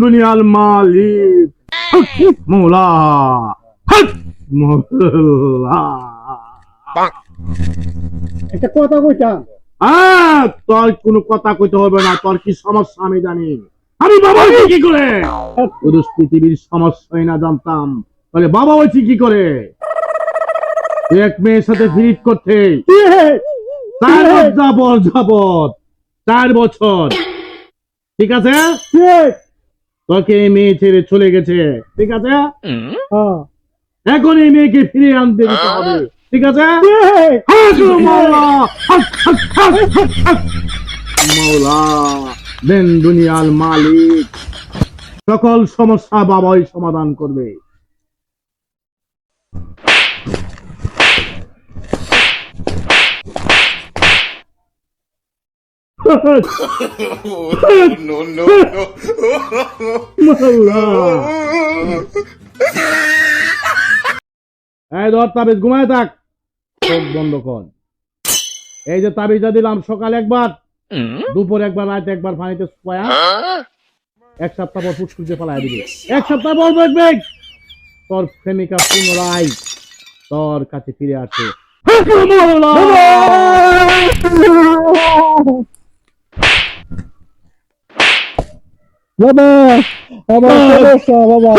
দুনিয়ার মালিক। মৌলা। একটা কথা আহ, তোর কোনো কথা কইতে হবে না তোর কি সমস্যা আমি জানি। আমি বাবা কি করে? পুরুষ পৃথিবীর সমস্যাই না জানতাম। তাহলে বাবা হয়েছি কি করে? এক মেয়ের সাথে ফিরিট করতে। চার যাবত যাবত চার বছর। ঠিক আছে? তোকে এই মেয়ে ছেড়ে চলে গেছে। ঠিক আছে? এখন এই মেয়েকে ফিরে আনতে দিতে হবে। ঠিক আছে? মৌলা হাক। মাওলা দেন দুনিয়ার মালিক। সকল সমস্যা বাবাই সমাধান করবে। No, no, no. এই ধর তাবিজ ঘুমায় থাক। চোখ বন্ধ কর। এই যে তাবিজটা দিলাম সকাল একবার দুপুর একবার রাত একবার পানিতে শুয়া এক সপ্তাহ পর ফুসফুসে ফেলাই দিবি। এক সপ্তাহ পর দেখবে তোর প্রেমিকা পুনরায় তোর কাছে ফিরে আসে। বাবা আমার সমস্যা বাবা।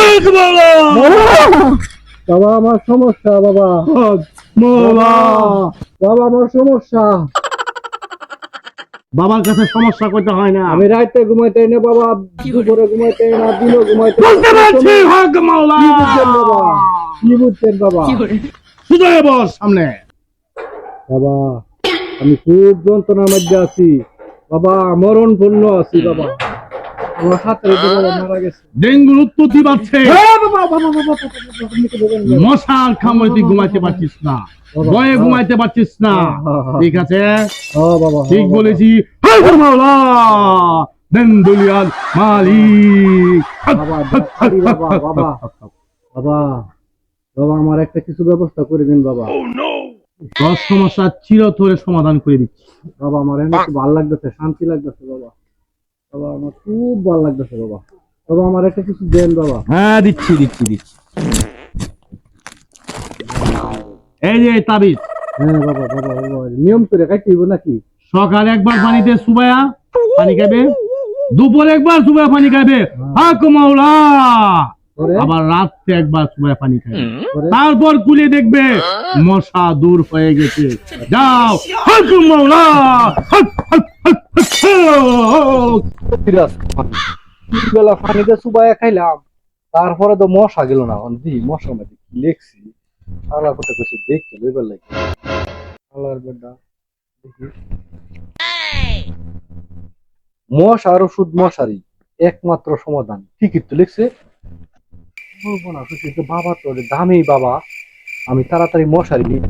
বাবা আমার সমস্যা বাবা। মৌলা বাবা আমার সমস্যা। বাবার কাছে সমস্যা করতে হয় না। আমি রাতে ঘুমাইতে না বাবা। দুপুরে ঘুমাইতে না দিনও ঘুমাইতে বুঝতে পারছি হক মাওলা। কি বুঝছেন বাবা? কি বুঝছেন বাবা? শুধু বস সামনে। বাবা আমি খুব যন্ত্রণার মধ্যে আছি। বাবা মরণ পূর্ণ আছি বাবা। ডেঙ্গুর উৎপত্তি বাড়ছে হ্যাঁ? মশার কামড়ে তুই ঘুমাইতে পারছিস না ভয়ে ঘুমাইতে পারছিস না ঠিক আছে হ্যাঁ, ঠিক হ্যাঁ, বলেছি হায় মালিক বাবা, বাবা, আমার একটা কিছু ব্যবস্থা করে দিন বাবা তোর সমস্যা চিরতরে সমাধান করে দিচ্ছি বাবা আমার ভালো লাগতেছে শান্তি লাগতেছে বাবা বাবা আমার খুব ভালো লাগতেছে বাবা। বাবা আমার একটা কিছু দেন বাবা। হ্যাঁ দিচ্ছি দিচ্ছি দিচ্ছি। এই যে তাবিজ। হ্যাঁ বাবা বাবা বাবা নিয়ম করে কাটিব নাকি? সকাল একবার পানিতে সুবায়া পানি খাবে দুপুর একবার সুবায়া পানি খাবে হাক মাওলা। আবার রাত্রে একবার সুবায়া পানি খাবে তারপর কুলে দেখবে মশা দূর হয়ে গেছে। যাও হাক মাওলা হাক, বেলা পানিতে চুবাইয়া খাইলাম। তারপরে তো মশা গেল না। দি মশা মধ্যে কি লেখছি? আল্লাহ কথা কইছে, দেখতে লইবার লাগে। আল্লাহর বেটা, দেখি। মশার ওষুধ মশারি একমাত্র সমাধান। টিকিট তো লিখছে। বলব না বাবা তো দামি বাবা। আমি তাড়াতাড়ি মশারি নিই